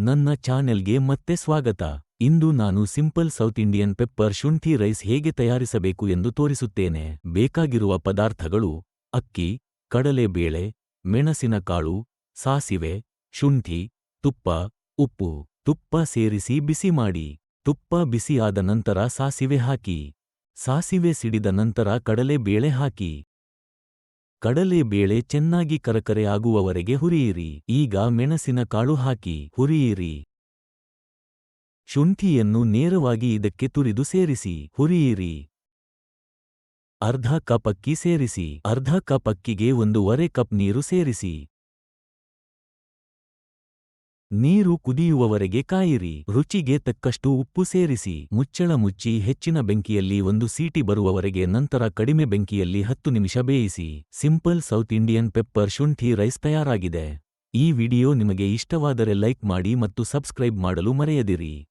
ನನ್ನ ಚಾನೆಲ್ಗೆ ಮತ್ತೆ ಸ್ವಾಗತ. ಇಂದು ನಾನು ಸಿಂಪಲ್ ಸೌತ್ ಇಂಡಿಯನ್ ಪೆಪ್ಪರ್ ಶುಂಠಿ ರೈಸ್ ಹೇಗೆ ತಯಾರಿಸಬೇಕು ಎಂದು ತೋರಿಸುತ್ತೇನೆ. ಬೇಕಾಗಿರುವ ಪದಾರ್ಥಗಳು ಅಕ್ಕಿ, ಕಡಲೆಬೇಳೆ, ಮೆಣಸಿನಕಾಳು, ಸಾಸಿವೆ, ಶುಂಠಿ, ತುಪ್ಪ, ಉಪ್ಪು. ತುಪ್ಪ ಸೇರಿಸಿ ಬಿಸಿ ಮಾಡಿ. ತುಪ್ಪ ಬಿಸಿಯಾದ ನಂತರ ಸಾಸಿವೆ ಹಾಕಿ. ಸಾಸಿವೆ ಸಿಡಿದ ನಂತರ ಕಡಲೆಬೇಳೆ ಹಾಕಿ. ಕಡಲೆಬೇಳೆ ಚೆನ್ನಾಗಿ ಕರಕರೆ ಆಗುವವರೆಗೆ ಹುರಿಯಿರಿ. ಈಗ ಮೆಣಸಿನ ಕಾಳು ಹಾಕಿ ಹುರಿಯಿರಿ. ಶುಂಠಿಯನ್ನು ನೇರವಾಗಿ ಇದಕ್ಕೆ ತುರಿದು ಸೇರಿಸಿ ಹುರಿಯಿರಿ. ಅರ್ಧ ಕಪ್ ಅಕ್ಕಿ ಸೇರಿಸಿ. ಅರ್ಧ ಕಪ್ ಅಕ್ಕಿಗೆ ಒಂದೂವರೆ ಕಪ್ ನೀರು ಸೇರಿಸಿ. ನೀರು ಕುದಿಯುವವರೆಗೆ ಕಾಯಿರಿ. ರುಚಿಗೆ ತಕ್ಕಷ್ಟು ಉಪ್ಪು ಸೇರಿಸಿ. ಮುಚ್ಚಳ ಮುಚ್ಚಿ ಹೆಚ್ಚಿನ ಬೆಂಕಿಯಲ್ಲಿ ಒಂದು ಸೀಟಿ ಬರುವವರೆಗೆ ನಂತರ ಕಡಿಮೆ ಬೆಂಕಿಯಲ್ಲಿ ಹತ್ತು ನಿಮಿಷ ಬೇಯಿಸಿ. ಸಿಂಪಲ್ ಸೌತ್ ಇಂಡಿಯನ್ ಪೆಪ್ಪರ್ ಶುಂಠಿ ರೈಸ್ ತಯಾರಾಗಿದೆ. ಈ ವಿಡಿಯೋ ನಿಮಗೆ ಇಷ್ಟವಾದರೆ ಲೈಕ್ ಮಾಡಿ ಮತ್ತು ಸಬ್ಸ್ಕ್ರೈಬ್ ಮಾಡಲು ಮರೆಯದಿರಿ.